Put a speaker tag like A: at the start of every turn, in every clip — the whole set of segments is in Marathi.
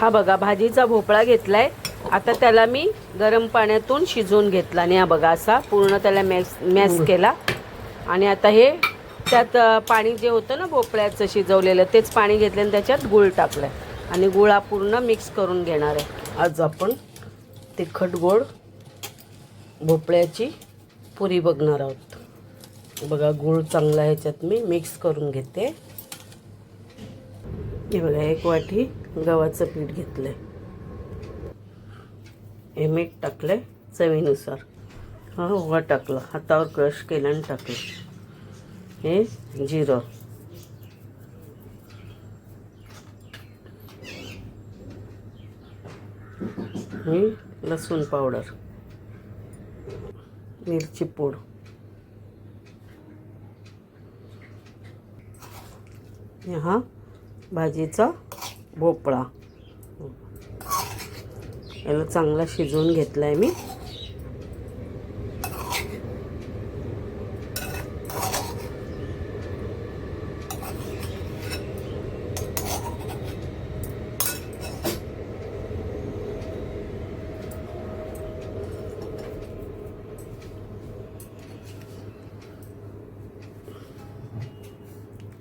A: हा बघा भाजीचा भोपळा घेतलाय. आता त्याला मी गरम पाण्यातून शिजवून घेतला आणि हा बघा असा पूर्ण त्याला मॅस मॅस केला. आणि आता हे त्यात पाणी जे होतं ना भोपळ्याचं शिजवलेलं तेच पाणी घेतलं आणि त्याच्यात गुळ टाकलं आणि गुळ हा पूर्ण मिक्स करून घेणार आहे. आज आपण तिखट गोड भोपळ्याची पुरी बघणार आहोत. बघा गूळ चांगला ह्याच्यात मी मिक्स करून घेते. हे बघा एक वाटी गव्हाचं पीठ घेतलंय. हे मीठ टाकलंय चवीनुसार. हा ओवा टाकला. हातावर क्रश केलं आणि टाकलं. हे जिरं. ही लसूण पावडर. मिरची पूड. हा भाजीचा भोपळा. याला चांगला शिजवून घेतला आहे मी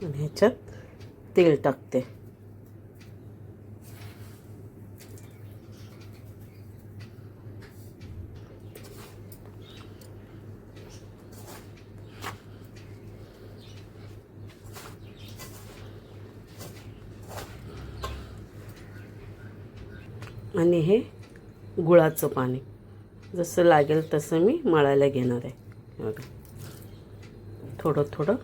A: ह्याच्यात तेल टाकते. आणि हे गुळाचं पाणी. जसं लागेल तसं मी मळायला घेणार आहे. बघा. थोडं थोडं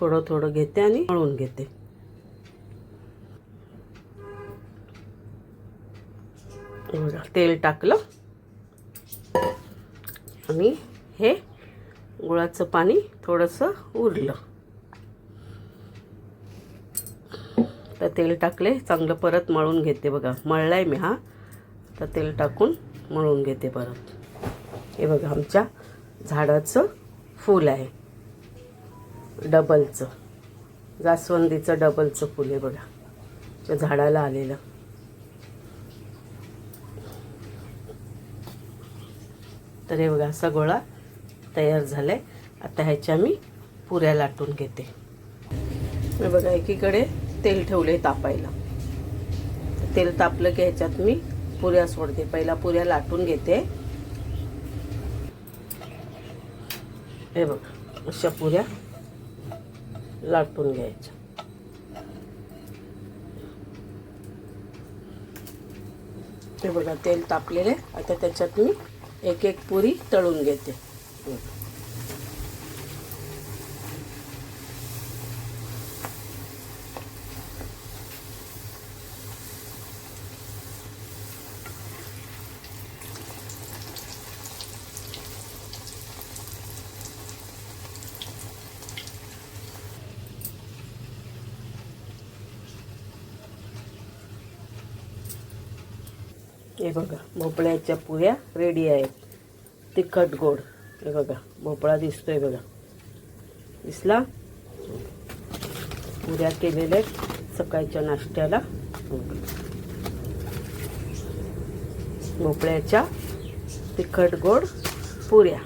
A: थोडं थोडं घेते आणि मळून घेते. तेल टाकलं. आणि हे गुळाचं पाणी थोडंसं उरलं. तर तेल टाकले चांगलं परत मळून घेते बघा. मळलाय मी हा. तर तेल टाकून मळून घेते परत. हे बघा आमच्या झाडाचं फूल आहे. डबलचं. जास्वंदीचं डबलचं फुल आहे बघा. त्या झाडाला आलेलं. तर हे बघा असा गोळा तयार झालाय. आता ह्याच्या मी पुऱ्या लाटून घेते. मी बघा एकीकडे तेल ठेवले तापायला. तेल तापलं की ह्याच्यात मी पुऱ्या सोडते. पहिला पुऱ्या लाटून घेते. हे बघा अशा पुऱ्या लाटून घ्यायचं. ते बघा तेल तापलेले आता त्याच्यात मी एक एक पुरी तळून घेते. हे बघा भोपळ्याच्या पुऱ्या रेडी आहेत. तिखट गोड. हे बघा भोपळा दिसतोय बघा. दिसला? पुऱ्या केलेल्या आहेत. सकाळच्या नाश्त्याला. भोपळ्याच्या तिखट गोड पुऱ्या.